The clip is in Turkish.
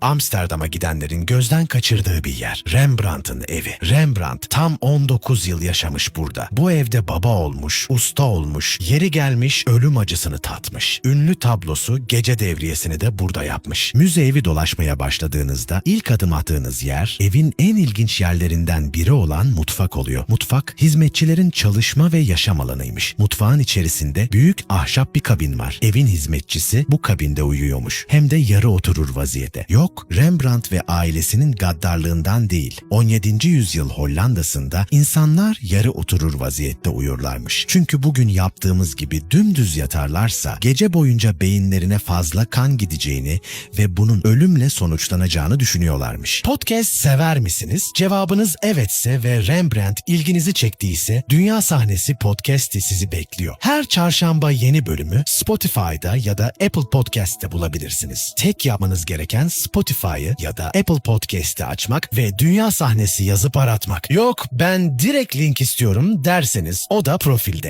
Amsterdam'a gidenlerin gözden kaçırdığı bir yer. Rembrandt'ın evi. Rembrandt tam 19 yıl yaşamış burada. Bu evde baba olmuş, usta olmuş, yeri gelmiş ölüm acısını tatmış. Ünlü tablosu Gece Devriyesini de burada yapmış. Müze evi dolaşmaya başladığınızda ilk adım attığınız yer evin en ilginç yerlerinden biri olan mutfak oluyor. Mutfak hizmetçilerin çalışma ve yaşam alanıymış. Mutfağın içerisinde büyük ahşap bir kabin var. Evin hizmetçisi bu kabinde uyuyormuş. Hem de yarı oturur vaziyete. Yok, Rembrandt ve ailesinin gaddarlığından değil. 17. yüzyıl Hollanda'sında insanlar yarı oturur vaziyette uyurlarmış. Çünkü bugün yaptığımız gibi dümdüz yatarlarsa gece boyunca beyinlerine fazla kan gideceğini ve bunun ölümle sonuçlanacağını düşünüyorlarmış. Podcast sever misiniz? Cevabınız evetse ve Rembrandt ilginizi çektiyse Dünya Sahnesi Podcast'i sizi bekliyor. Her çarşamba yeni bölümü Spotify'da ya da Apple Podcast'te bulabilirsiniz. Tek yapmanız gereken Spotify'ı ya da Apple Podcast'i açmak ve Dünya Sahnesi yazıp aratmak. Yok ben direkt link istiyorum derseniz o da profilde.